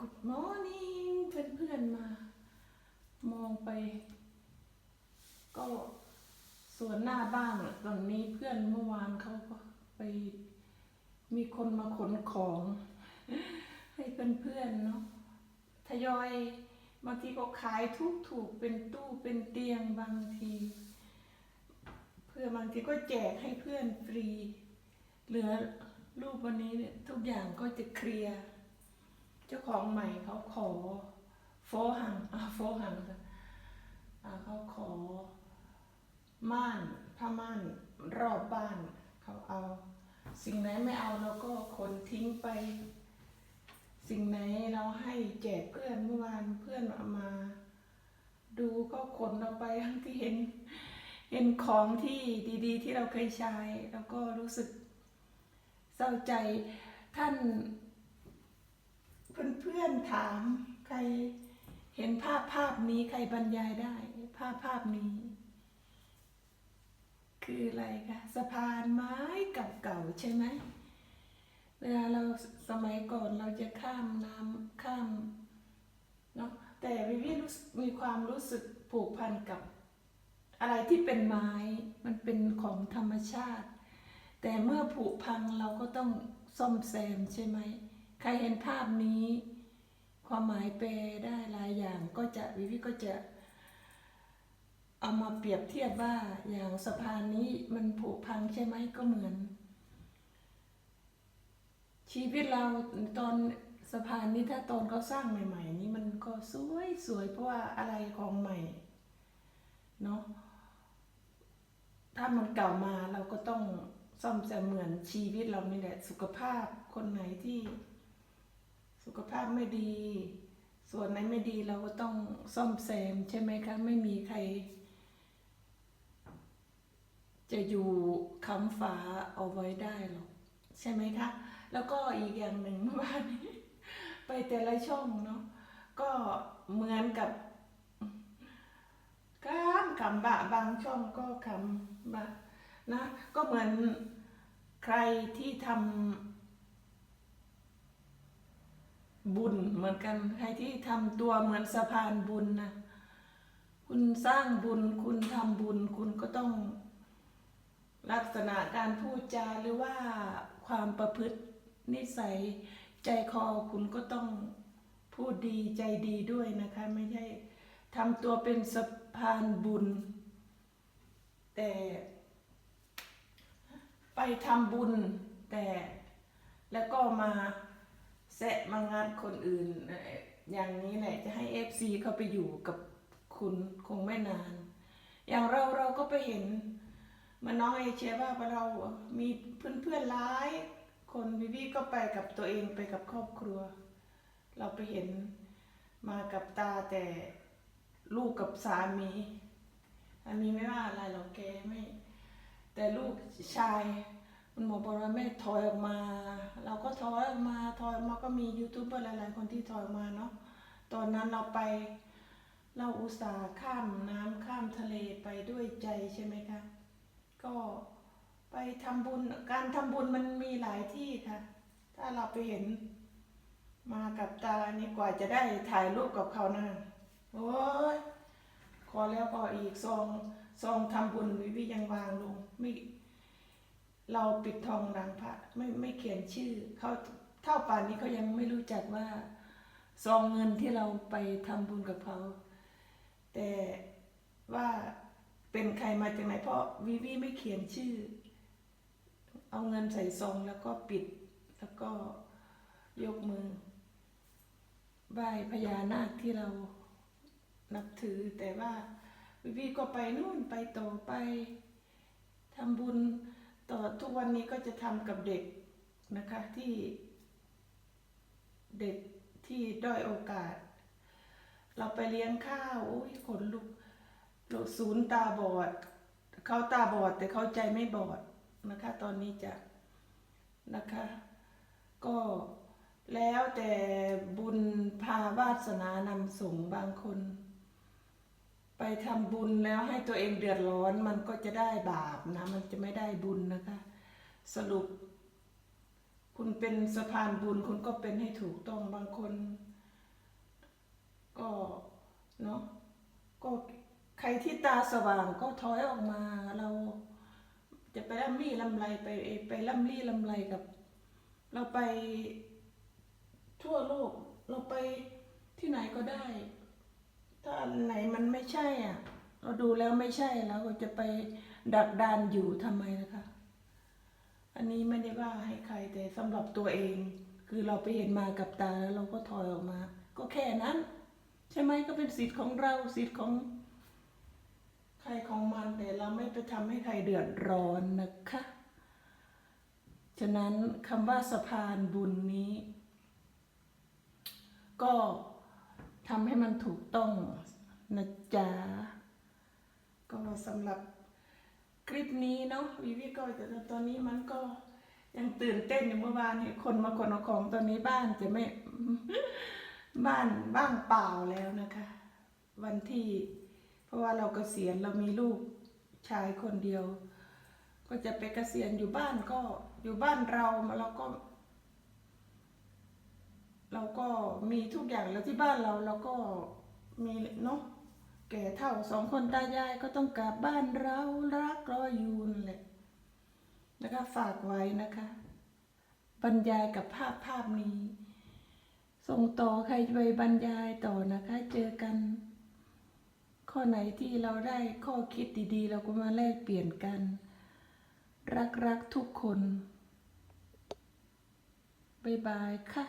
Good morning เพื่อนๆมา มองไป ก็สวนหน้าบ้านตอนนี้เพื่อนเมื่อวานเขาก็ไป มีคนมาขนของ ให้เพื่อนๆเนาะทยอยบางทีก็ขายทุกถูกเป็นตู้เป็นเตียงบางที เพื่อบางทีก็แจกให้เพื่อนฟรี เหลือรูปวันนี้เนี่ยทุกอย่างก็จะเคลียร์ เจ้าของใหม่เขาขอโฟหังอะโฟหังอ่าเขาขอ ม่านผ้าม่านรอบบ้านเขาเอา สิ่งไหนไม่เอาเราก็ขนทิ้งไป สิ่งไหนเราให้แจกเพื่อนเมื่อวานเพื่อนเอามา ดูก็ขนเราไปทั้งที่เห็นเห็นของที่ดีๆ ที่เราเคยใช้ แล้วก็รู้สึกเศร้าใจท่าน เพื่อนๆถามใครเห็นภาพภาพนี้ใครบรรยายได้ ภาพภาพนี้ คืออะไรคะสะพานไม้เก่าๆใช่ไหมเวลาเราสมัยก่อนเราจะข้ามน้ำข้ามเนาะแต่วิวิรู้มีความรู้สึกผูกพันกับอะไรที่เป็นไม้มันเป็นของธรรมชาติ แต่เมื่อผุพังเราก็ต้องซ่อมแซมใช่ไหม ใครเห็นภาพนี้ ความหมายแปลได้หลายอย่างก็จะวิวิก็จะเอามาเปรียบเทียบว่าอย่างสะพานนี้มันผุพังใช่ไหมก็เหมือน ชีวิตเราตอนสะพานนี้ถ้าตอนเขาสร้างใหม่ ๆ นี้มันก็สวยสวยเพราะว่าอะไรของใหม่เนาะถ้ามันเก่ามาเราก็ต้องซ่อมแซมเหมือนชีวิตเรานี่แหละสุขภาพคนไหนที่ สุขภาพไม่ดี ส่วนไหนไม่ดีเราก็ต้องซ่อมแซมใช่ไหมคะ ไม่มีใคร จะอยู่ค้ำฝาเอาไว้ได้หรอกใช่ไหมคะ แล้วก็อีกอย่างหนึ่งเมื่อวานนี้ไปแต่ละช่องเนาะก็เหมือนกับคำคำบะบางช่องก็คำบะนะ ก็เหมือนใครที่ทำ บุญเหมือนกันใครที่ทำตัวเหมือนสะพานบุญนะคุณสร้างบุญคุณทำบุญคุณก็ต้อง ลักษณะการพูดจาหรือว่าความประพฤตินิสัยใจคอคุณก็ต้องพูดดีใจดีด้วยนะคะ ไม่ใช่ทำตัวเป็นสะพานบุญ แต่ไปทำบุญแต่แล้วก็มา แซะมางัดคนอื่น อย่างนี้แหละจะให้เอฟซีเขาไปอยู่กับคุณคงไม่นาน อย่างเราเราก็ไปเห็นมันน้องเอเชียว่าเรามีเพื่อนๆหลายคนวิวีก็ไปกับตัวเองไปกับครอบครัว เราไปเห็นมากับตาแต่ลูกกับสามีอันนี้ไม่ว่าอะไรหรอกแกไม่ แต่ลูกชาย มันบอกว่าแม่ถอยออกมา เราก็ถอยออกมาถอยออกมาก็มียูทูบเบอร์หลายๆคนที่ถอยออกมาเนาะตอนนั้นเราไปเราอุตส่าห์ข้ามน้ำข้ามทะเลไปด้วยใจใช่ไหมคะก็ไปทำบุญการทำบุญมันมีหลายที่ค่ะ ถ้าเราไปเห็นมากับตานี่กว่าจะได้ถ่ายรูปกับเขานะโอ้ยขอแล้วก็อีกซองซองทำบุญวิวิยังวางลงไม่ เราปิดทองหลังพระไม่ไม่เขียนชื่อเขาเท่าป่านนี้เขายังไม่รู้จักว่าซองเงินที่เราไปทำบุญกับเขา แต่ว่าเป็นใครมาจากไหนเพราะวิวีไม่เขียนชื่อ เอาเงินใส่ซองแล้วก็ปิดแล้วก็ยกมือไหว้พญานาคที่เรานับถือแต่ว่าวิวีก็ไปนู่นไปต่อไปทำบุญ ต่อทุกวันนี้ก็จะทำกับเด็กนะคะที่เด็กที่ด้อยโอกาส เราไปเลี้ยงข้าวโอ้ยขนลุกเราศูนย์ตาบอดเขาตาบอดแต่เขาใจไม่บอดนะคะ ตอนนี้จะนะคะ ก็แล้วแต่บุญพาวาสนานำส่งบางคน ไปทำบุญแล้วให้ตัวเองเดือดร้อนมันก็จะได้บาปนะ มันจะไม่ได้บุญนะคะ สรุป คุณเป็นสะพานบุญคุณก็เป็นให้ถูกต้องบางคน ก็เนาะก็ใครที่ตาสว่างก็ถอยออกมาเราจะไปล่ำลี่ลำไรไปไปล่ำลี่ลำไรกับ เราไปทั่วโลกเราไปที่ไหนก็ได้ ถ้าอันไหนมันไม่ใช่อะ เราดูแล้วไม่ใช่เราก็จะไปดักดานอยู่ทำไมนะคะ อันนี้ไม่ได้ว่าให้ใครแต่สำหรับตัวเอง คือเราไปเห็นมากับตาแล้วเราก็ถอยออกมา ก็แค่นั้น ใช่ไหมก็เป็นสิทธิ์ของเราสิทธิ์ของ ใครของมันแต่เราไม่ไปทำให้ใครเดือดร้อนนะคะ ฉะนั้นคำว่าสะพานบุญนี้ ก็ ทำให้มันถูกต้องนะจ๊ะก็สำหรับคลิปนี้เนาะวิวิก็จะตอนนี้มันก็ยังตื่นเต้นอยู่เมื่อวานเห็นคนมาขนของตอนนี้บ้านจะไม่บ้านบ้างเปล่าแล้วนะคะ วันที่ เพราะว่าเรากเกษียณเรามีลูกชายคนเดียว ก็จะไปเกษียณอยู่บ้านก็อยู่บ้านเราเราก็ เราก็มีทุกอย่างแล้วที่บ้านเราเราก็มีเนาะแก่เท่าสองคนตายายก็ต้องกลับบ้านเรารักรออยู่นั่นแหละนะคะฝากไว้นะคะ บรรยายกับภาพภาพนี้ ส่งต่อใครจะไปบรรยายต่อนะคะ เจอกัน ข้อไหนที่เราได้ข้อคิดดีๆ เราก็มาแลกเปลี่ยนกัน รักๆทุกคน บ๊ายบายค่ะ